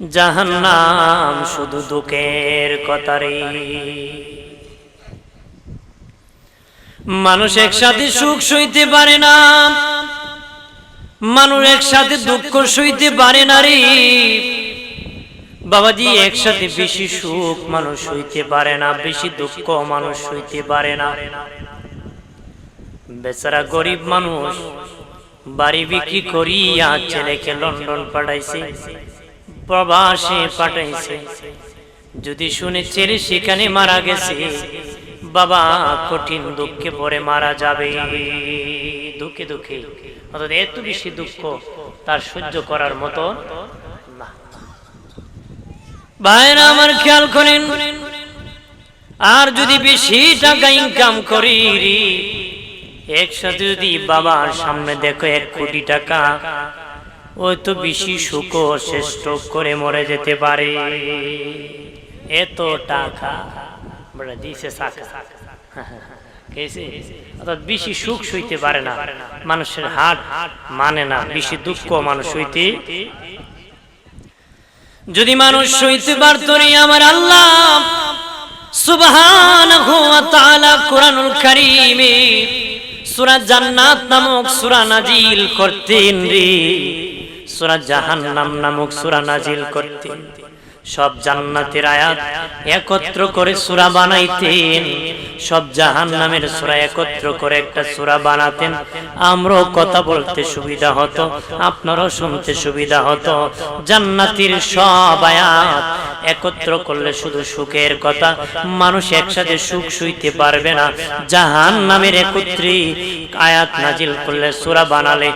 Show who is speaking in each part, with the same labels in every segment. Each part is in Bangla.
Speaker 1: জাহান্নাম শুধু দুঃখের কথারে মানুষ একসাথে সুখ সইতে পারে না, মানুষ একসাথে দুঃখ সইতে পারে না রে। বাবাজি, একসাথে বেশি সুখ মানুষ সইতে পারে না, বেশি দুঃখ মানুষ সইতে পারে না। বেচারা গরিব মানুষ, বাড়ি বিক্রি করিয়া ছেলেকে লন্ডন পাঠাইছে। প্রবাসে পাঠাইছে। যদি শুনে ছেলে সেখানে মারা গেছে, বাবা কঠিন দুঃখে পরে মারা যাবে। দুঃখে দুঃখে, অর্থাৎ এত বেশি দুঃখ তার সহ্য করার মতো না। ভাইরা আমার খেয়াল করেন, আর যদি বেশি টাকা ইনকাম করি, একসাথে যদি বাবার সামনে দেখো এক কোটি টাকা ওই তো বেশি সুখ শ্রেষ্ঠ করে মরে যেতে পারে। এত টাকা। দিছে অর্থাৎ বেশি সুখ সইতে পারে না। মানুষের হাট মানে না, বেশি দুঃখ মানুষ সইতে। যদি মানুষ সইতে পারত আমার আল্লাহ, সুবহানাহু ওয়া তাআলা কোরআনুল সূরা জান্নাত নামক সূরা নাজিল করতেন রে। সূরা জাহান্নাম নামক সুরা নাজিল করতেন সব জান্নাতের আয়াত একত্র করে সূরা বানাইতেন। সব জাহান্নামের সূরা একত্র করে একটা সূরা বানাতেন। আমরাও কথা বলতে সুবিধা হতো, আপনারও শুনতে সুবিধা হতো। জান্নাতের সব আয়াত একত্র করলে শুধু সুখের কথা, মানুষ একসাথে সুখ সইতে পারবে না। জাহান নামের একত্রে আয়াত নাজিল করলে, সূরা বানালে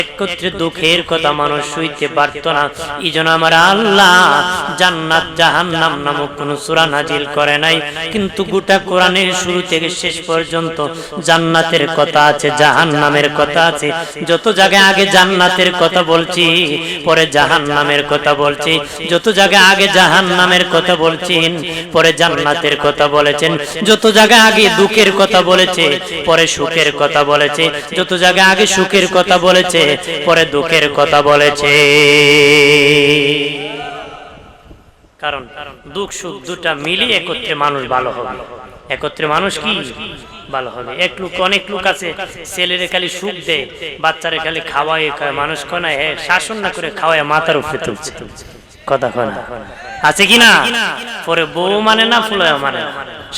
Speaker 1: একত্রে দুঃখের কথা মানুষ সইতে পারত না। এই আমার আল্লাহ জান্নাত, জাহান্নাম নামক কোন সূরা নাজিল করে নাই। কিন্তু গোটা কোরআনের শুরু থেকে শেষ পর্যন্ত জান্নাতের কথা আছে, জাহান্নামের কথা আছে। যত জায়গায় আগে জান্নাতের কথা বলছি, পরে জাহান্নামের কথা বলছি। যত জায়গায় আগে জাহান্নামের কথা বলছেন, পরে জান্নাতের কথা বলেছেন। যত জায়গায় আগে দুঃখের কথা বলেছে, পরে সুখের কথা বলেছে। যত জায়গায় আগে সুখের কথা বলেছে, পরে দুঃখের কথা বলেছে। কারণ দুঃখ সুখ দুটা মিলিয়ে একত্রে মানুষ ভালো হবে। একত্রে মানুষ কি? ভালো হবে। এক লোক, অনেক লোক আছে, ছেলের খালি সুখ দেয়, বাচ্চারে খালি খাওয়ায় মানুষ কনায় শাসন না করে খাওয়ায় মাথার উপরে তুলছে। কথা আছে কি পরে বউ মানে না ফুলয় মানে?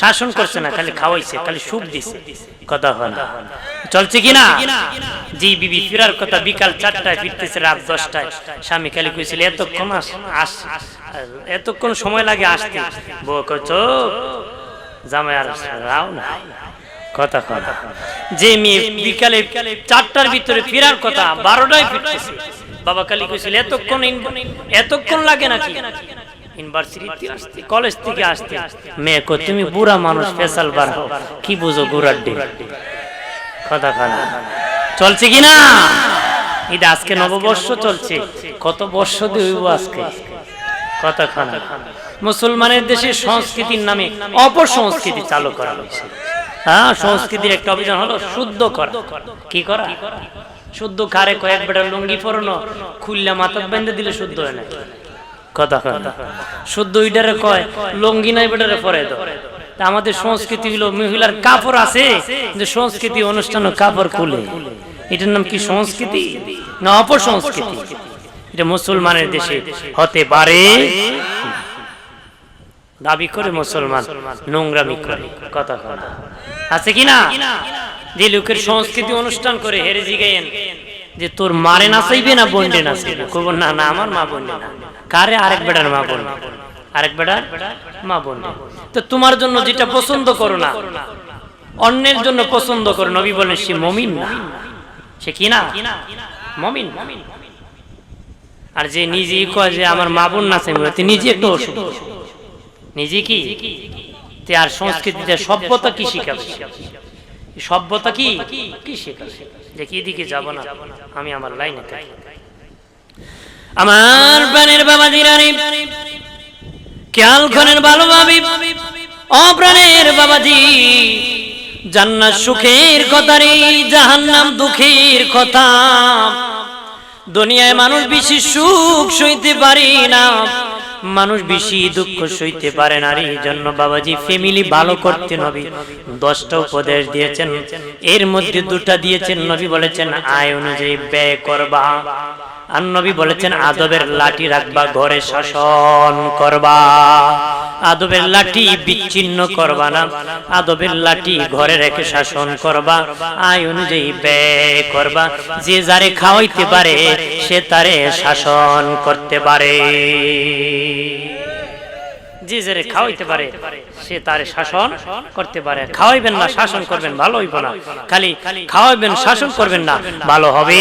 Speaker 1: শাসন করছে না, খালি খাওয়াইছে, খালি সুখ দিছে। কথা হয় না। চলছে কি না? জি বিবি ফিরার কথা বিকাল চারটায় ফিরতেছে রাত দশটায়, স্বামী খালি কইছিল, এতক্ষণ আস এতক্ষণ সময় লাগে আসতে। বউ কইছ জামাই আর রাও না। কথা কথা যে মেয়ে বিকালে চারটার ভিতরে ফেরার কথা, বারোটায় ফিরতেছে। বাবা কালী কইছিল, এতক্ষণ এতক্ষণ লাগে নাকি? কলেজ থেকে আসতে। মেয়ে তুমি মানুষ, ফেসাল বার কি বুঝো কথা চলছে না? আজকে নববর্ষ চলছে। কত বর্ষ আজকে? কথা মুসলমানের দেশে সংস্কৃতির নামে অপসংস্কৃতি চালু করা হয়েছে। হ্যাঁ সংস্কৃতির একটা অভিযান হলো শুদ্ধ করা। কি করা? শুদ্ধ কারে কয়েক বেটা লুঙ্গি পরানো, খুললে মাথাত বেঁধে দিলে শুদ্ধ হয় না। কথা কথা শুদ্ধ ইডারে কয়, লুঙ্গি নাই বেটারে পরে তা আমাদের সংস্কৃতি হলো মহিলার কাপড় আছে যে সংস্কৃতি অনুষ্ঠান কাপড় খুলে। এটার নাম কি সংস্কৃতি না অপসংস্কৃতি? এটা মুসলমানের দেশে হতে পারে। দাবি করে মুসলমান নোংরামি করে। কথা কথা আছে কি না? যে লোকের সংস্কৃতি অনুষ্ঠান করে হেরে জিগাইয়েন যে তোর মারে নাচাইবে না বন্ডে নাচাইবে? কব না না আমার মা বন্ডে না। কারে? আরেক বেটার মা বোন আরেক বেটার মা বন্ডে তো তোমার জন্য যেটা পছন্দ করো না অন্যের জন্য পছন্দ করো। নবী বলেন সে মমিন না। সে কি না? মমিন আর যে নিজেই কয় যে আমার মা বোন নাচাইবে তুই নিজে একটু অসুখ। নিজে কি আর সংস্কৃতিতে সভ্যতা কি শিখাবে? সভ্যতা কি? কি শেখাবে? যে কি দিকে যাব না, আমি আমার লাইনে থাকি। আমার প্রাণের বাবা দিরানি খেয়াল করেন ভালো ভাবি অপ্রাণের বাবাজি, জান্নাত সুখের কথা রে, জাহান্নাম দুঃখের কথা। দুনিয়ায় মানুষ বেশি সুখ সইতে পারি না। মানুষ বেশি দুঃখ সইতে পারে না, এই জন্য বাবাজি ফ্যামিলি ভালো করতে নবী। দশটা উপদেশ দিয়েছেন। এর মধ্যে দুটা দিয়েছেন, নবী বলেছেন, আয় অনুযায়ী ব্যয় করবা। আর নবী বলেছেন আদবের লাঠি রাখবা ঘরে শাসন করবা। আদবের লাঠি বিচ্ছিন্ন করবা না। আদবের লাঠি ঘরে রেখে শাসন করবা। আয় অনুযায়ী ব্যয় করবা। যে যারে খাওয়াইতে পারে সে তারে শাসন করতে পারে। যে যারে খাওয়াইতে পারে সে তারে শাসন করতে পারে। খাওয়াইবেন না শাসন করবেন ভালো হইব না। খালি খাওয়াইবেন শাসন করবেন না। ভালো হবে?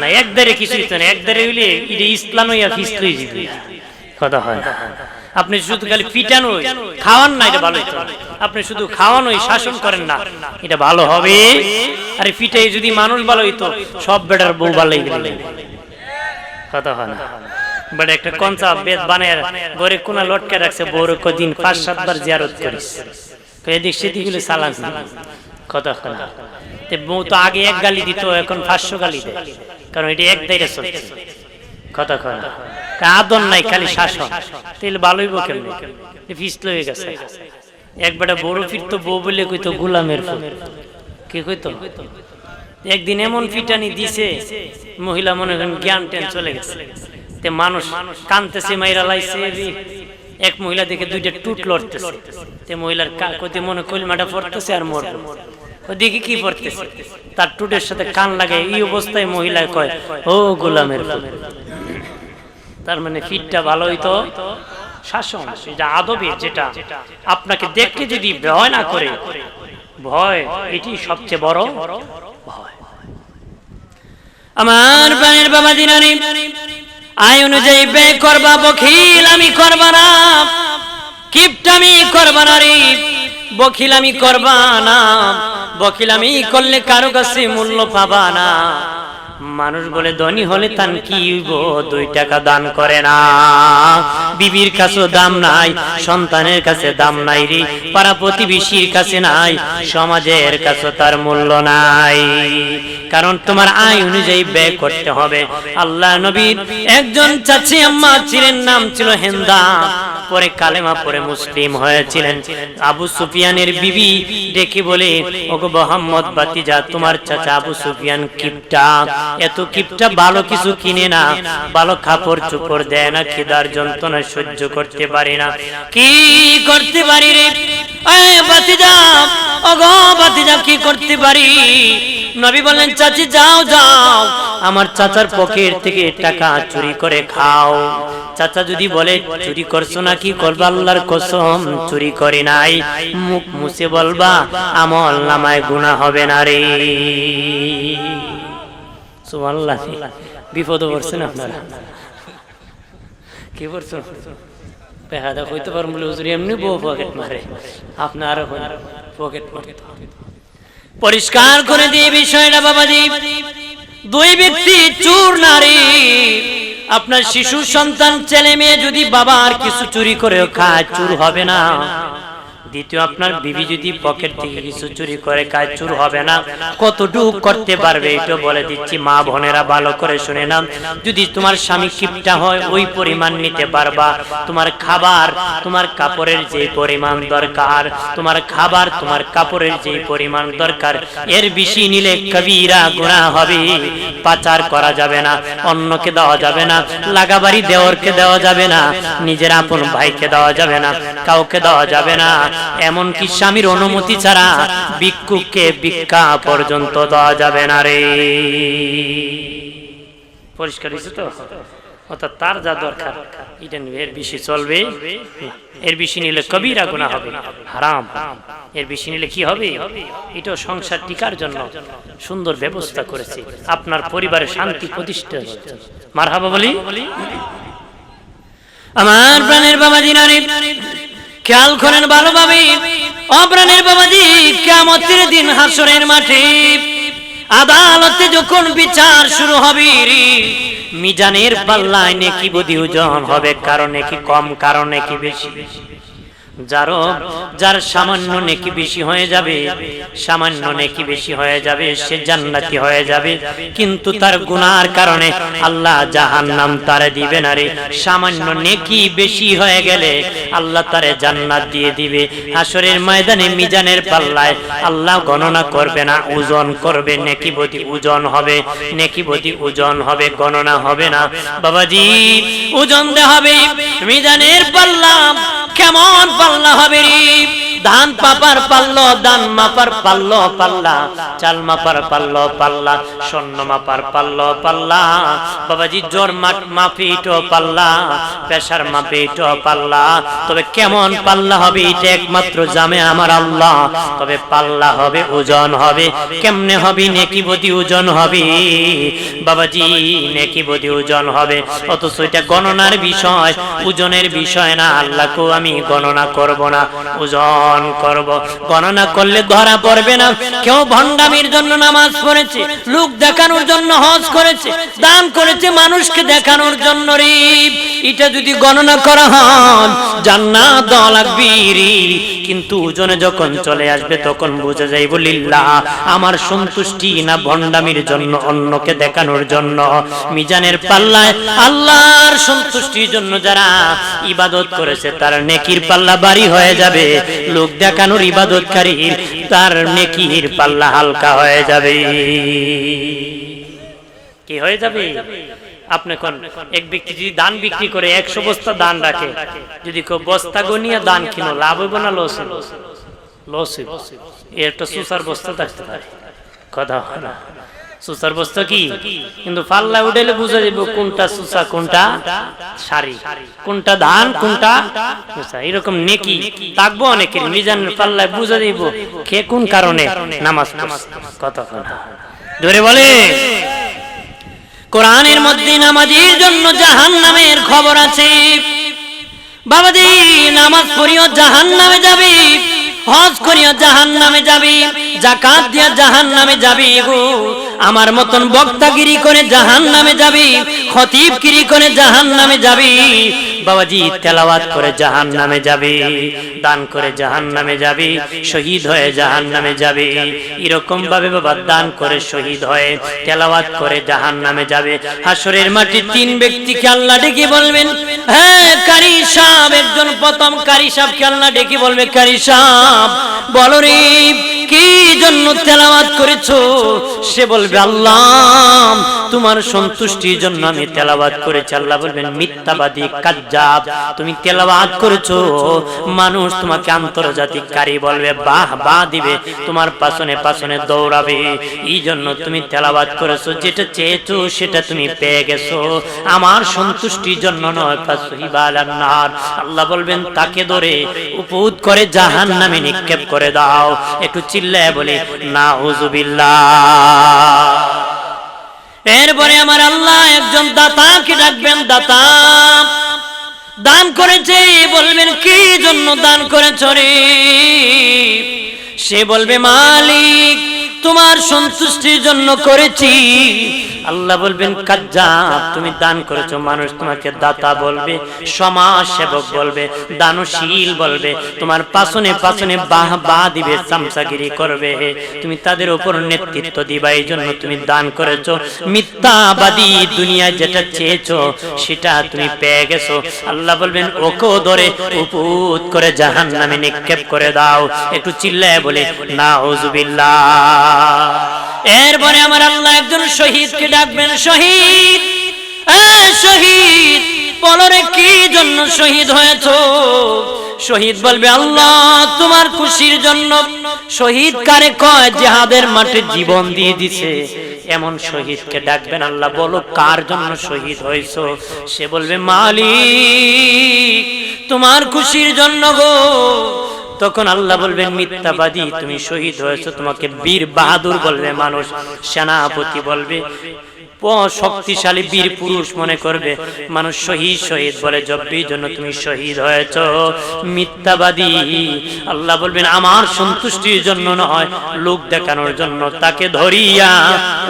Speaker 1: না একদারে কিছুই তো না। একদারে হইলে এটা ইসলাম হইয়া যাবে কথা হয় আপনি শুধু খালি পিটানোই খাওয়ান না এটা ভালো হইতো আপনি শুধু খাওয়ানোই শাসন করেন না। এটা ভালো হবে? আরে পিটাই যদি মানুষ ভালো হইতো সব বেটার বউ ভালো কথা হয় না। বাট একটা কঞ্চা বেদ বানের গরে কোনা লটকে রাখছে, বড় কদিন পাঁচ সাতবার জিয়ারত করিস। এদিক সেদিকগুলো সালাম। কথা তে বউ তো আগে এক গালি দিত, এখন পাঁচশো গালি দেয়। কারণ এটা এক দাইরে চলছে। কথা তা আদর নাই, খালি শাসন। তাহলে ভালোই বউ কেমনি? ফিসল হয়ে গেছে। একবারে বড় ফিরতো বউ বলে কইতো, গোলামের ফুল। কি কইতো? একদিন এমন ফিটানি দিছে, মহিলা মনে করেন জ্ঞান টেন চলে গেছে। তে মানুষ কানতেছে, মাইরা লাইছে এক মহিলা দেখে দুইটা টুট লড়তেছে। তে মহিলার মনে পড়তেছে আর মরবে। ওদিকে কি পড়তেছে। তার টুটের সাথে কান লাগে এই অবস্থায় মহিলা কয়, ও গোলামের তার মানে ফিটটা ভালো হইতো। শাসন, এটা আদবে যেটা। আপনাকে দেখতে যদি ভয় না করে, ভয়, এটি সবচেয়ে বড় ভয়। আমার বাবা দিনারি আয় অনুযায়ী ব্যয় করবা বখিল আমি করবা না। কিপটামি করবা না রে। বখিল আমি করবা না। বখিল আমি করলে কারও কাছে মূল্য পাবা না। মানুষ বলে ধনী হলে তান কি দুই টাকা দান করে না। বিবির কাছেও দাম নাই সন্তানের কাছে দাম নাই রে। পাড়া প্রতিবেশীর কাছে নাই সমাজের কাছে তার মূল্য নাই। কারণ তোমার আয় অনুযায়ী ব্যয় করতে হবে। আল্লাহ নবীর একজন চাচি আম্মা ছিলেন নাম ছিল হেন্দা পরে কালেমা পরে মুসলিম হয়েছিলেন। আবু সুফিয়ানের বিবি দেখি বলে, ওগো মোহাম্মদ বাতিজা, তোমার চাচা আবু সুফিয়ান কিপটা। এত কিপটা, ভালো কিছু কিনে না। ভালো খাপড় চুপড় দেয় না, খিদার যন্ত্রণা সহ্য করতে পারে না। কি করতে পারি রে? কি চাচি, যাও যাও। আমার চাচার পকেট থেকে টাকা চুরি করে খাও। চাচা যদি চুরি করছ না, কি করবা? কসম, চুরি করি নাই। মুখ মুছে বলবা, আমল নামায় গুনাহ হবে না রে। সুবহানাল্লাহ বিপদ পড়ছেন আপনারা? কি করছ পেহাদা বলে হুজুর, এমনি বউ পকেট মারে। পকেট পরিষ্কার করে দিয়ে বিষয়টা বাবা দি দুই ব্যক্তি চুর নারী। আপনার শিশু সন্তান, ছেলে মেয়ে যদি বাবার কিছু চুরি করে খায়, চুর হবে না। দ্বিতীয় আপনার বিবি যদি পকেট থেকে কিছু চুরি করে খায় চুর হবে না কতটুক করতে পারবে এটা বলে দিচ্ছি মা বোনেরা ভালো করে শুনে নাম যদি তোমার স্বামী কিপটা হয় ওই পরিমাণ নিতে পারবা। তোমার খাবার তোমার কাপড়ের যে পরিমাণ দরকার তোমার খাবার তোমার কাপড়ের যে পরিমাণ দরকার এর বেশি নিলে কবিরা গুণা হবে পাচার করা যাবে না অন্যকে দেওয়া যাবে না লাগাবাড়ি দেওয়ারকে দেওয়া যাবে না নিজের আপন ভাইকে দেওয়া যাবে না কাউকে দেওয়া যাবে না এমনকি স্বামীর অনুমতি ছাড়া ভিক্ষুককে ভিক্ষা পর্যন্ত দেওয়া যাবে না রে। পরিষ্কার হয়েছে তো? অর্থাৎ তার যা দরকার এটা এর বেশি চলবে? এর বেশি নিলে কবিরা গুণা হবে। হারাম। এর বেশি নিলে কি হবে? এটাও সংসার টিকার জন্য সুন্দর ব্যবস্থা করেছে। আপনার পরিবারের শান্তি প্রতিষ্ঠা হচ্ছে মার হাবা বলি? আমার প্রাণের বাবা দিনারে খেয়াল করেন ভালোভাবে অপ্রাণের বাবাজি কেমতের দিন হাসরের মাঠে। আদালতে যখন বিচার শুরু হবে মিজানের পাল্লায় নেকি বদি ওজন হবে, কারণে কি কম, কারণে কি বেশি বেশি? যারও যার সামান্য নেকি বেশি হয়ে যাবে, সামান্য নেকি বেশি হয়ে যাবে, সে জান্নাতি হয়ে যাবে। কিন্তু তার গুনার কারণে আল্লাহ জাহান্নাম তারে দিবে না রে। সামান্য নেকি বেশি হয়ে গেলে আল্লাহ তারে জান্নাত দিয়ে দিবে। হাসরের ময়দানে মিজানের পাল্লায় আল্লাহ গণনা করবে না, ওজন করবে নেকিবতী ওজন হবে নেকিবতী ওজন হবে, গণনা হবে না। বাবাজি, ওজন দে হবে, মিজানের পাল্লা কেমন পাল্লা হবে রে। ধান পাপার পাল্লো দান মাপার পাল্লো, পাল্লা, চাল মাপার পাল্লো, পাল্লা, স্বর্ণ মাপার পাল্লো, পাল্লা, বাবাজি জোর মাপিট পাল্লা, পেশার মাপিট পাল্লা, তবে কেমন পাল্লা হবে এটা একমাত্র জামে আমার আল্লাহ, তবে পাল্লা হবে, ওজন হবে, কেমনে হবে নেকিবতী ওজন হবে, বাবাজি নেকি বদি ওজন হবে, অথচ এটা গণনার বিষয়, ওজনের বিষয় না, আল্লাহকেও আমি গণনা করব না, ওজন করব। গণনা করলে ধরা পড়বে না। কেউ ভণ্ডামির জন্য নামাজ পড়েছে, লোক দেখানোর জন্য হজ করেছে, দান করেছে, মানুষকে দেখানোর জন্য রে এটা যদি গণনা করা হয়, জান্নাত দেওয়া লাগবে কিন্তু ওজনে যখন চলে আসবে, তখন বুঝে যাইব লিল্লাহ, আমার সন্তুষ্টি না ভণ্ডামির জন্য, অন্যকে দেখানোর জন্য। মিজানের পাল্লায় আল্লাহর সন্তুষ্টির জন্য যারা ইবাদত করেছে, তার নেকির পাল্লা বাড়ি হয়ে যাবে। লোক দেখানোর ইবাদতকারীর, তার নেকির পাল্লা হালকা হয়ে যাবে। কি হয়ে যাবে? আপনি কোন, এক ব্যক্তি যদি দান বিক্রি করে একশো বস্তা দান রাখে, যদি কেউ বস্তা গনিয়া দান কিনো, লাভ হইব না লস লস হইব। একটা সুসার বস্তা থাকতে পারে। কথা না। সুসার বস্তা কি? কিন্তু পাল্লা উঠেলে কোনটা সুসা, কোনটা শাড়ি কোনটা ধান কোনটা এরকম নেকি অনেকের। পাল্লায় কে কোন কারণে নামাজ ধরে বলে। কোরআনের মধ্যে নামাজের জন্য জাহান নামের খবর আছে। বাবাজি, নামাজ পড়িও জাহান নামে যাবি। হজ করিয়া জাহান নামে যাবি জাকাত দিয়া জাহান নামে যাবি গো। আমার মতন বক্তাগিরি করে জাহান নামে যাবি, খতিবগিরি করে জাহান নামে যাবি। বাবাজি তেলাওয়াত করে জাহান নামে যাবি দান করে জাহান নামে যাবি শহীদ হয়ে জাহান নামে যাবি। এরকম ভাবে বাবা দান করে শহীদ হয়ে তেলাওয়াত করে জাহান নামে যাবে। হাসরের মাটি তিন ব্যক্তিকে আল্লাহ ডেকে বলবেন? হ্যাঁ কারি সাহেব একজন প্রথম কারি সাহেবকে আল্লাহ ডেকে বলবে? কারি সাহেব বলো রে কি জন্য তেলাওয়াত করেছ? সে বলবে আল্লাহ তোমার সন্তুষ্টির জন্য আমি তেলাওয়াত করেছি আল্লাহ বলবেন মিথ্যাবাদী কাজ্জাব তুমি তেলাওয়াত করেছ, মানুষ তোমাকে আন্তর্জাতিক কারি বলবে, বাহ বাহ দিবে, তোমার পাশনে পাশনে দৌড়াবে। এই জন্য তুমি তেলাওয়াত করেছ, যেটা চেয়েছো সেটা তুমি পেয়ে গেছো। আমার সন্তুষ্টির জন্য নয় ফাসহিবালান্নার আল্লাহ বলবেন, তাকে ধরে উপউদ করে জাহান নামে নিক্ষেপ করে দাও। একটু চিল্লায় বলে না এরপরে আমার আল্লাহ একজন দাতাকে ডাকবেন, দাতা। দান করেছে বলবেন কি জন্য দান করেছ রে? সে বলবে মালিক তোমার সন্তুষ্টির জন্য করেছি। আল্লাহ বলবেন, কাজ্জাব, তুমি দান করেছ, মানুষ তোমাকে দাতা বলবে সমাজ সেবক বলবে, দানশীল বলবে, তোমার পাশনে পাশনে বাহ বাহ দিবে, চামচাগিরি করবে। তুমি তাদের উপর নেতৃত্ব দিবা এই জন্য তুমি দান করেছ। মিথ্যাবাদী দুনিয়ায় যেটা চেয়েছো, সেটা তুমি পেয়ে গেছো। আল্লাহ বলবেন ওকেও ধরে উপুত করে জাহান নামে নিক্ষেপ করে দাও। একটু চিল্লায় বলে না হুজুবিল্লাহ এরপরে আমার আল্লাহ একজন শহীদকে ডাকবেন, শহীদ শহীদ বলরে কি জন্য শহীদ হয়েছ? শহীদ বলবে, আল্লাহ, তোমার খুশির জন্য শহীদ কারে কয়? জেহাদের মাঠে জীবন দিয়ে দিছে। এমন শহীদকে ডাকবেন, আল্লাহ, বলো কার জন্য শহীদ হয়েছ? সে বলবে, মালিক, তোমার খুশির জন্য গো তখন আল্লাহ বলবেন, মিথ্যাবাদী, তুমি শহীদ হয়েছো, তোমাকে বীর বাহাদুর বলবে মানুষ, সেনাপতি বলবে শক্তিশালী বীর পুরুষ মনে করবে, মানুষ শহীদ শহীদ বলে জব্বির জন্য তুমি শহীদ হয়েছ, মিথ্যাবাদী। আল্লাহ বলবেন, আমার সন্তুষ্টির জন্য নয়, লোক দেখানোর জন্য, তাকে ধরিয়া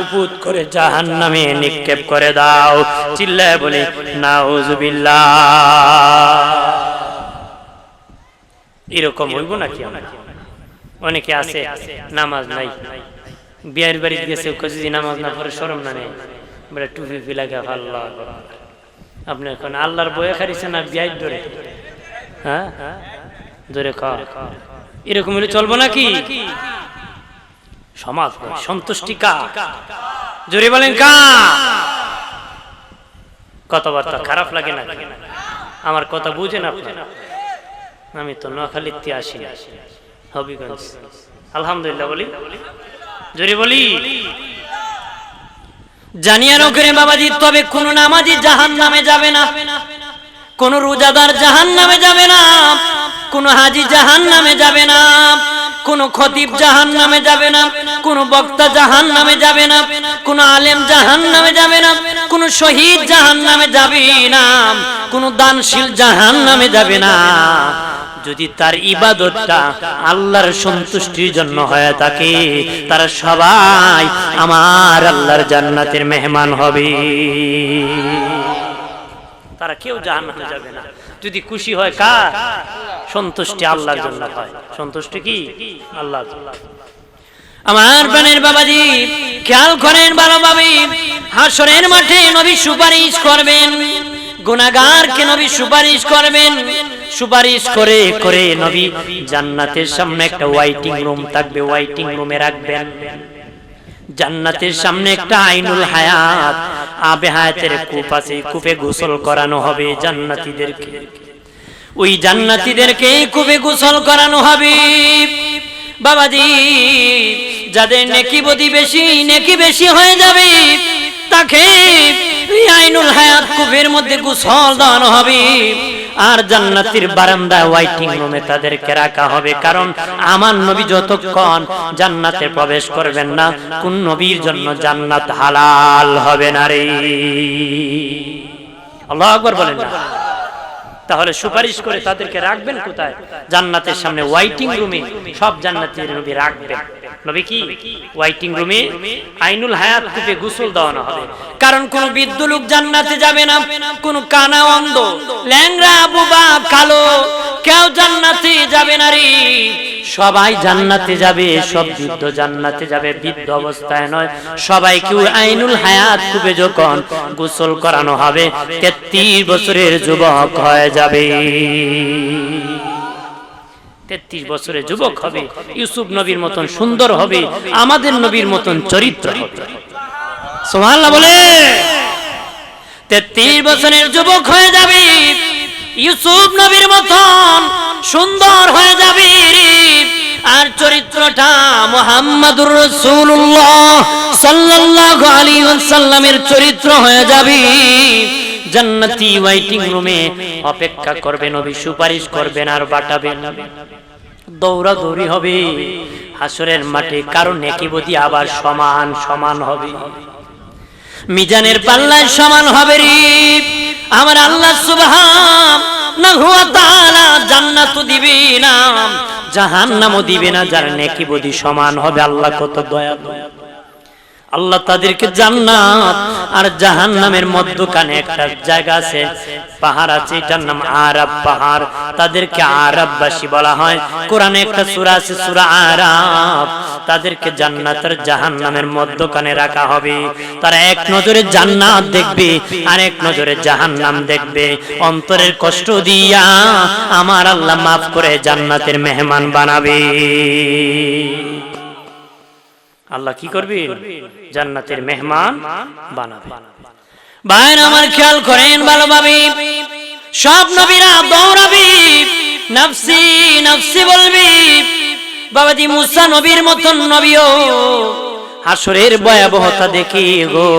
Speaker 1: উপুত করে জাহান নামে নিক্ষেপ করে দাও। চিল্লায় বলে, নাউজুবিল্লাহ। এরকম হইব নাকি? অনেকে আছে, নামাজ নাই। বিয়ের বাড়িতে গেছে যদি নামাজ না পড়ে সরম না নেই বলে, টুপি ফিলাকে আল্লাহ আপনি এখন আল্লাহর বয়ে খারিছেন না বিয়ের ধরে? হ্যাঁ? ধরে খাওয়া এরকম হলে চলবো নাকি? সমাজ সন্তুষ্টি কা জোরে বলেন কা কথাবার্তা খারাপ লাগে না আমার কথা বুঝেন আপনি আমি তো নোয়াখালীতে আসি হবিগঞ্জ। আলহামদুলিল্লাহ বলি। জোরে বলি। জানিয়া করে বাবাজি, তবে কোন নামাজি জাহান নামে যাবে না। কোন রোজাদার জাহান নামে যাবে না, কোন হাজি জাহান নামে যাবে না, কোন খতিব জাহান নামে যাবে না, কোন বক্তা জাহান নামে যাবে না, কোন আলেম জাহান নামে যাবে না, কোন শহীদ জাহান নামে যাবে না, কোন দানশীল জাহান নামে যাবে না। যদি তার ইবাদতটা আল্লাহর সন্তুষ্টির জন্য হয়ে থাকে, তারা সবাই আমার আল্লাহর জান্নাতের মেহমান হবে। তারা কেউ জাহান্নামে যাবে না। যদি খুশি হয় কার? সন্তুষ্টি আল্লাহর জন্য হয়। সন্তুষ্টি কি? আল্লাহ আমার প্রাণের বাবাজি, খেয়াল করেন ভালোভাবে। হাসরের মাঠে নবী সুপারিশ করবেন। গুনাগারকে নবী সুপারিশ করবেন। সুপারিশ করে করে নবী জান্নাতের সামনে একটা ওয়াইটিং রুম থাকবে। ওয়াইটিং রুমে রাখবেন। জান্নাতের সামনে একটা আইনুল হায়াত, আবে হায়াতের কূপ আছে কূপে গোসল করানো হবে জান্নাতীদেরকে। ওই জান্নাতীদেরকে কূপে গোসল করানো হবে। বাবাজি, যাদের নেকি বদি বেশি, নেকি বেশি হয়ে যাবে। প্রবেশ করবেন না, কোন নবীর জন্য জান্নাত হালাল হবে না রে। বলেন তাহলে সুপারিশ করে তাদেরকে রাখবেন কোথায়? জান্নাতের সামনে ওয়াইটিং রুমে সব জান্নাতের নবী রাখবেন। নবী কি? ওয়াইটিং রুমে আইনুল হায়াত কূপে গোসল দেওয়ানো হবে। কারণ কোন বৃদ্ধ লোক জান্নাতে যাবে না, কোন কানা অন্ধ ল্যাংরা বুবা, কালো, কেউ জান্নাতে যাবে না রে। সবাই জান্নাতে যাবে, সব বৃদ্ধ জান্নাতে যাবে, বৃদ্ধ অবস্থায় নয়। সবাই কেউ আইনুল হায়াত কূপে যখন গোসল করানো হবে, তেত্রিশ বছরের যুবক হয়ে যাবে। তেত্রিশ বছরের যুবক হবে, ইউসুফ নবীর মতন সুন্দর হবে, আমাদের নবীর মতন চরিত্র হবে। বলে, তেত্রিশ বছরের যুবক হয়ে যাবে, ইউসুফ নবীর মতন সুন্দর হয়ে যাবে। আর চরিত্রটা মোহাম্মদুর রসুল্লাহ সাল্লাল্লাহু আলাইহি ওয়াসাল্লামের চরিত্র হয়ে যাবে। জান্নাতি ওয়াইটিং রুমে অপেক্ষা করবেন নবী, সুপারিশ করবেন আর বাটাবেন দৌড়াদৌড়ি হবে, হাসরের মাঠে কারণ একইবদি আবার সমান সমান হবে। মিজানের পাল্লায় সমান হবে রে। আমার আল্লাহ সুবহান না হুয়া তাআলা জান্নাত দিবে না, জাহান্নামও দিবে না, যার নেকি বদি সমান হবে। আল্লাহ কত দয়া আল্লাহ তাদেরকে জান্নাত আর জাহান্নামের মধ্যখানে একটা জায়গা আছে, পাহাড় আছে, এটার নাম আরব পাহাড়। তাদেরকে আরববাসী বলা হয়। কোরআনে একটা সূরা আছে, সূরা আরব তাদেরকে জান্নাত আর জাহান্নামের মধ্যখানে রাখা হবে। তারা এক নজরে জান্নাত দেখবে আর এক নজরে জাহান্নাম দেখবে। অন্তরের কষ্ট দিয়া আমার আল্লাহ মাফ করে জান্নাতের মেহমান বানাবে। আল্লাহ কি করবে জান্নাতের মেহমান বানাবে। ভাইয়ের আমার খেয়াল করেন ভালোভাবে। সব নবীরা দৌড়াবি। নফসি নফসি বলবি। বাবাজি মুসা নবীর মতন নবীও। হাসরের ভয়াবহতা দেখি গো।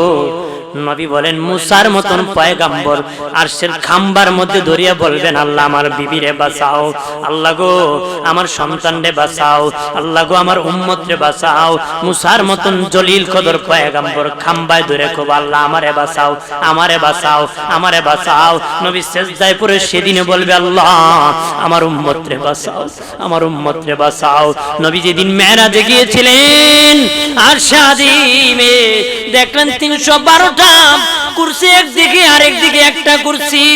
Speaker 1: নবী বলেন মুসার মতন পয়গাম্বর আর সে খাম্বার মধ্যে ধরিয়া বলবেন আল্লাহ আমার বিবিরে বাঁচাও আল্লাহ গো আমার সন্তানরে বাঁচাও আল্লাহ গো আমার উম্মত রে বাঁচাও মুসার মতন জলিল কদর পয়গাম্বর খাম্বায় ধরে খুব আল্লাহ আমারে বাঁচাও আমারে বাঁচাও আমারে বাঁচাও। নবী সেজদায় পড়ে সেদিনে বলবে আল্লাহ আমার উম্মত রে বাঁচাও আমার উম্মত রে বাঁচাও। নবী যেদিন মেরাজে গিয়েছিলেন আর শাদিমে দেখলেন তিনশো বারোটা কুরসি একদিকে আরেকদিকে একটা কুরসি।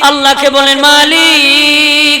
Speaker 1: আল্লাহকে বলেন মালিক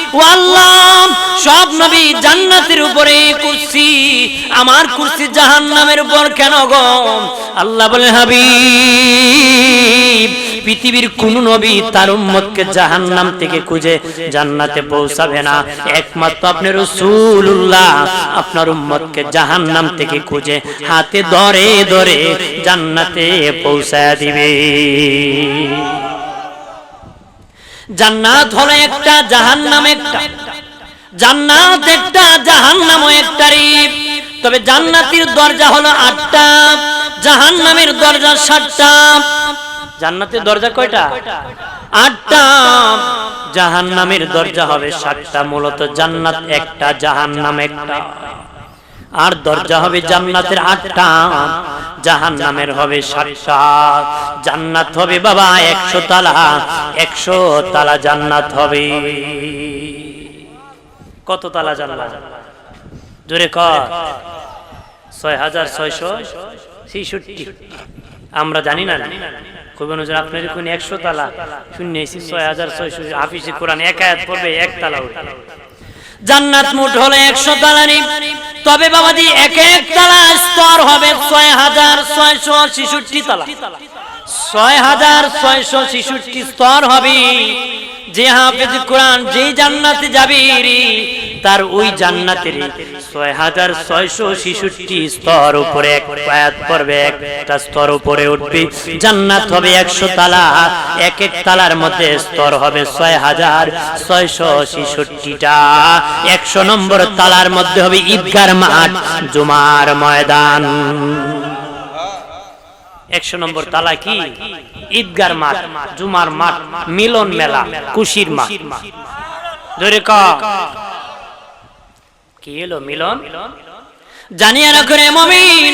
Speaker 1: ও সব নবী জান্নাতের উপরে কুর্সি। আমার কুর্সি জাহান নামের উপর কেন গো? আল্লাহ বলে, হাবিব, পৃথিবীর কোন নবী তার উম্মতকে জাহান্নাম থেকে খুঁজে জান্নাতে পৌঁছাবে না। একমাত্র আপনি রাসূলুল্লাহ, আপনার উম্মতকে জাহান্নাম থেকে খুঁজে হাতে ধরে ধরে জান্নাতে পৌঁছায় দিবে। জান্নাত হলো একটা জাহান্নাম একটা। জান্নাত একটা জাহান্নাম একটা রে। তবে জান্নাতের দরজা হলো আটটা, জাহান্নামের দরজা সাতটা। জান্নাতের দরজা কয়টা? আটটা। জাহান্নামের দরজা হবে সাতটা, মূলত জান্নাত একটা, জাহান্নাম একটা। আর দরজা হবে জান্নাতের আটটা জাহান নামের হবে সাতটা। জান্নাত হবে বাবা একশো তালা একশো তালা জান্নাত হবে। কত তালা জান্নাত? জোরে কর ছয় হাজার ছয়শো ছেষট্টি। আমরা জানি না। আপনার কোন একশো তালা? শূন্য ছয় হাজার ছয়শো। হাফিজে কোরআন এক আয়াত পড়বে, এক তালা জান্নাত মোট হলো একশো তালারি তবে বাবা বাবাজি, এক এক তালা স্তর হবে ছয় হাজার ছয়শো ছেষট্টি তালা। ছয় হাজার ছয়শো ছেষট্টি স্তর হবে। যে হাফেজ কোরআন যে জান্নাতে যাবে তার ওই জান্নাতের ছয় হাজার ছয়শো ছেষট্টি উপরে একটা উঠবে। তালা, এক এক তালার মধ্যে হবে ছয় হাজার তালার মধ্যে হবে ঈদগার মাঠ, জুমার ময়দান। একশো নম্বর তালা কি? ঈদগার মাঠ, জুমার মাঠ, মিলন মেলা, খুশির মাঠ। ধরে ক। কি এলো মিলন? জানিয়ে রাখুন মমিন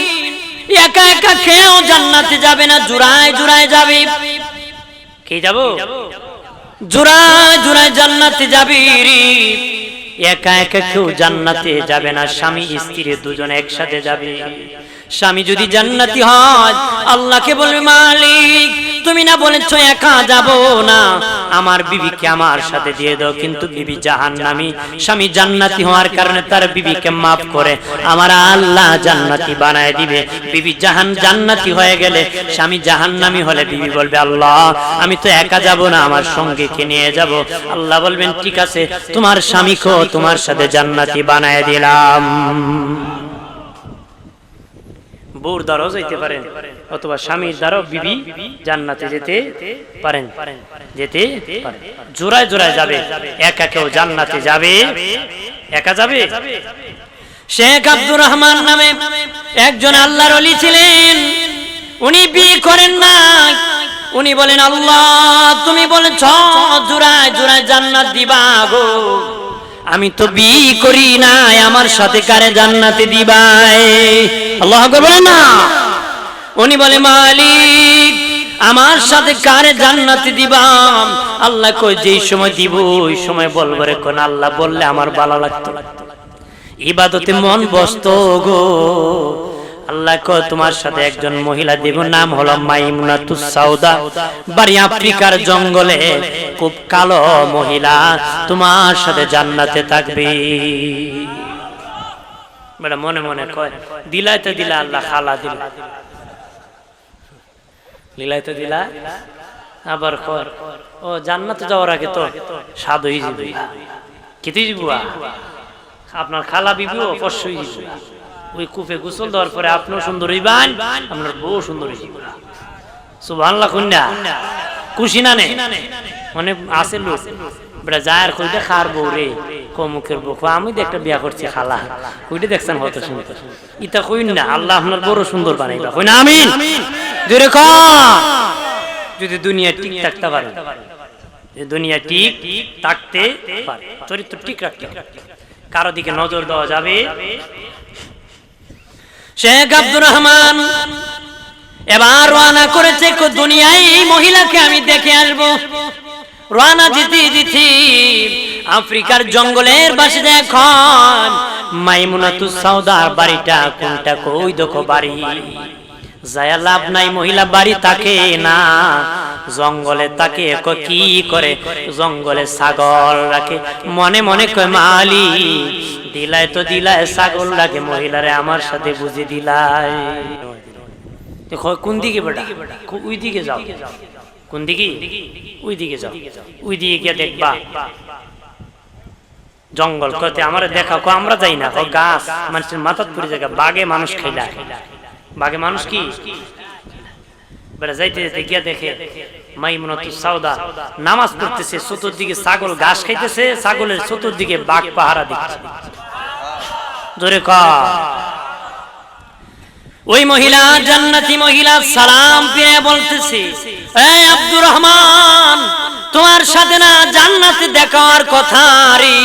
Speaker 1: একা একা খেয়েও জান্নাতে যাবে না জুড়ায় জুড়ায় যাবে। কি যাব? জুড়ায় জুড়ায় জান্নাতে যাবি একা একা কেউ জান্নাতে যাবে না স্বামী স্ত্রী দুজন একসাথে যাবে। স্বামী যদি জান্নাতি হয় আল্লাহকে বলবে মালিক তুমি না বলেছ একা যাব না। আমার বিবিকে আমার সাথে দিয়ে দাও কিন্তু বিবি জাহান্নামী। স্বামী জান্নাতি হওয়ার কারণে তার বিবিকে মাফ করে আমার আল্লাহ জান্নাতি বানায় দিবে। বিবি জাহান জান্নাতি হয়ে গেলে স্বামী জাহান্নামী হলে বিবি বলবে আল্লাহ আমি তো একা যাব না আমার সঙ্গে কে নিয়ে যাব আল্লাহ বলবেন ঠিক আছে তোমার স্বামীকেও তোমার সাথে জান্নাতি বানায় দিলাম বউর দ্বারাও যাইতে পারেন অথবা স্বামীর দ্বারাও বিবি জান্নাতে যেতে পারেন। যেতে জোড়ায় জোড়ায় যাবে। একা কেউ জান্নাতে যাবে? একা যাবে? শেখ আব্দুর রহমান নামে একজন আল্লাহর অলি ছিলেন। উনি বিয়ে করেন না উনি বলেন, আল্লাহ, তুমি বলেছ, জোড়ায় জোড়ায় জান্নাত দিবা গো। আমি তো বি করি নাই, আমার সাথে কারে জান্নাতে দিবাই? আল্লাহ বলে না। উনি বলে, মালিক, আমার সাথে কারে জান্নাতে দিবাম? আল্লাহ কই যেই সময় দিব, ওই সময় বলব রে কোন আল্লাহ, বললে আমার ভালো লাগতো। ইবাদতে মন বসতো গো। আল্লাহ কো তোমার সাথে একজন মহিলা দেব নাম হলো মাইমুনাতুস সাউদা। বাড়ি আফ্রিকার জঙ্গলে খুব কালো মহিলা তোমার সাথে জান্নাতে থাকবে। বেটা মনে মনে কয় দিলাই তো দিলা আল্লাহ খালা দিল। লীলাই তো দিলা? আবার কর ও জান্নাতে যাওয়ার আগে তো সাধুই যাবে কেতেই যাবুয়া আপনার খালা বিবু অবশ্যই যাবে ওই কুপে গোসল দেওয়ার পরে আপনিও সুন্দর হইবান, আপনার বউ সুন্দর হইব সুবহানাল্লাহ কন্যা, খুশি না নে? মানে আছে লোক। বেটা যায়ার কইটা খার বউ রে কমুখের বউ। আমি তো একটা বিয়া করছি খালা। কইটা দেখছেন হয়তো সুন্দর ইতা কইন না, আল্লাহ আপনার বড় সুন্দর বানাইবা কই না, আমিন? জোরে ক। যদি দুনিয়া ঠিক থাকতে পারে। দুনিয়া ঠিক থাকতে পারে। চরিত্র ঠিক রাখতে। কারও দিকে নজর দেওয়া যাবে। শেখ আব্দুর রহমান। এবার রওনা করেছে দুনিয়ায় এই মহিলাকে আমি দেখে আসব। রওনা জিতি জিতি আফ্রিকার জঙ্গলের পাশে দেখুন, মাইমুনাতুস সাউদার বাড়িটা কোনটা কই দেখো বাড়ি। যায়া লাভ নাই, মহিলা বাড়ি তাকে না। জঙ্গলে তাকে ক করে? জঙ্গলে ছাগল রাখে। মনে মনে কয়, মালি দিলায় তো দিলায় ছাগল রাখে। মহিলারে আমার সাথে বুঝে দিলায় কোন দিকে বেটা? ওই দিকে যাও। কোন দিকে? ওই দিকে যাও। ওই দিকে গিয়ে দেখবা। জঙ্গল কতে আমার দেখা কো আমরা যাই না। গাছ, মানুষের মাথাত পড়ে জায়গা বাগে মানুষ খাইলা। বাগে মানুষ কি? যাইতে গিয়া দেখে ছাগল ঘাস খাইতেছে, ছাগলের চতুর্দিকে বাঘ পাহারা দিচ্ছে। ওই মহিলা, জান্নাতি মহিলা, সালাম ফিরে বলতেছে আব্দুর রহমান, তোমার সাথে না জান্নাতে দেখার কথা রে?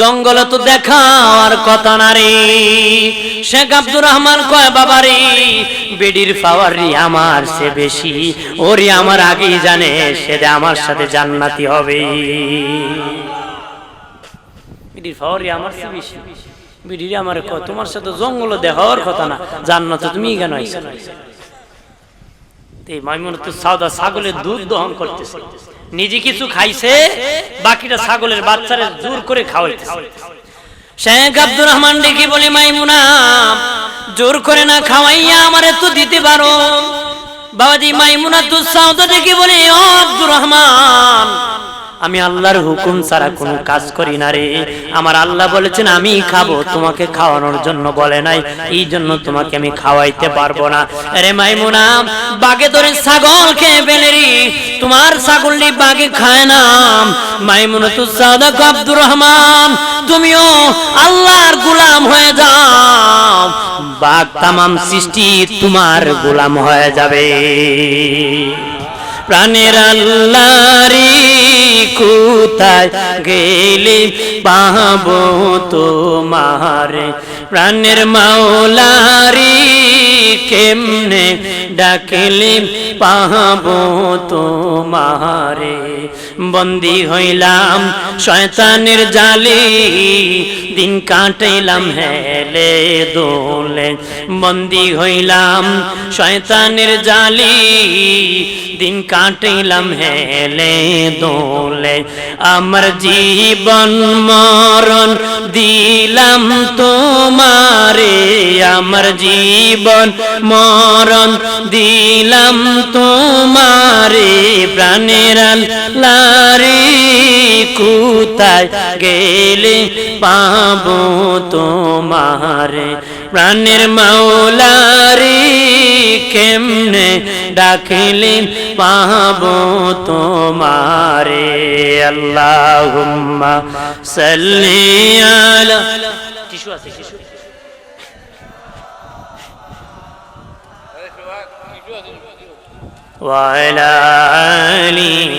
Speaker 1: জঙ্গলে তো দেখার কথা না রে। শেখ আব্দুর রহমান কয়, বাবা রে, বেডির পাওয়ার রে আমার সে বেশি। ওরে আমার আগেই জানে, সে আমার সাথে জান্নাতি হবে। বেডির পাওয়ার রে আমার সে বেশি। বিড়িরে আমার কয়, তোমার সাথে জঙ্গল দেখার কথা না, জান্নাত তুমি কেন আইছো? এই মাইমুন তো সাদা ছাগলের দুধ দহন করতেছে। নিজে কিছু খাইছে, বাকিটা ছাগলের বাচ্চারে জোর করে খাওয়াইছে শেখ আব্দুর রহমান ডেকে বলে, মাইমুনা, জোর করে না খাওয়াইয়া আমারে তো দিতে পারো। বাবাজি মাইমুনা তো সাউদা ডেকে বলে আব্দুর রহমান আমি আল্লাহর হুকুম ছাড়া কোনো কাজ করি না রে। আমার আল্লাহ বলেছেন, আমি খাব, তোমাকে খাওয়ানোর জন্য বলে নাই। এই জন্য তোমাকে আমি খাওয়াইতে পারব না। আরে মাইমুনা, বাগে ধরে ছাগল খেয়ে ফেলে তোমার ছাগলটি বাগে খায় না। মাইমুনা, তো সাদাক আব্দুর রহমান, তুমিও আল্লাহর গোলাম হয়ে যাও। বাঘ তামাম সৃষ্টি তোমার গোলাম হয়ে যাবে। প্রাণের আল্লাহরি কোথায় গেলে পাবো তোমারে? প্রাণের মাওলারি কেমনে ডাকলে পাবো তোমারে? বন্দি হইলাম শয়তানের জালে, দিন কাটাইলাম হেলে দোলে। বন্দি হইলাম শয়তানের জালি, দিন কাটাইলাম হেলে দোলে। আমার জীবন মরণ দিলাম তোমারে আমার জীবন মরণ দিলাম, তোমারে প্রাণের লারে কোথায় গেলে পাবো তোমারে? প্রাণের মাওলারে কেমনে ডাকলে পাবো তোমারে? আল্লাহুম্মা সাল্লি আলা টিস্যু আছে টিস্যু وعلى آله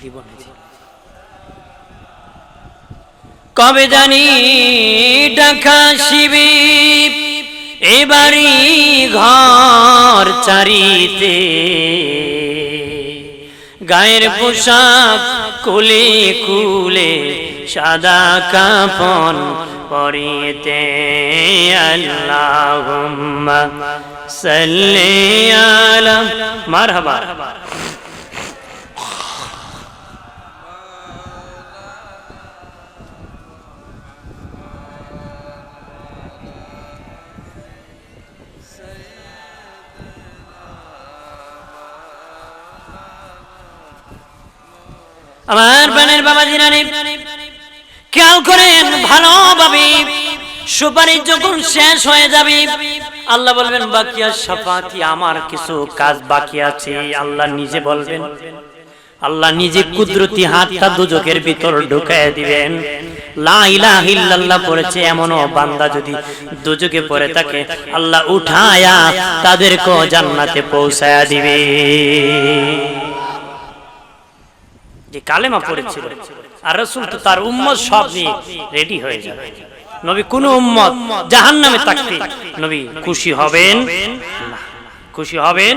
Speaker 1: দিব না জি। কবে জানি ডাকা শিবি এবারই ঘর চারিতে গায়ের পোশাক কুলে কুলে সাদা কাফন পরিতে আল্লাহুম্মা আমার প্রাণের বাবা জিরানি খেয়াল করেন ভালোভাবে সুপারিশ যখন শেষ হয়ে যাবে আল্লাহ বলবেন, বাকি সাফাতি আমার কিছু কাজ বাকি আছে। আল্লাহ নিজে বলবেন, আল্লাহ নিজে কুদরতি হাতটা দুজকের ভিতর ঢুকায় দিবেন। এমনও যদি থাকে, আল্লাহ তাদেরকে পৌঁছায়া দিবে। কালেমা আর তার উম্মত সব নিয়ে রেডি হয়ে যাবে। নবী কোন উম্মত জাহান্নামে থাকতে নবী খুশি হবেন। খুশি হবেন।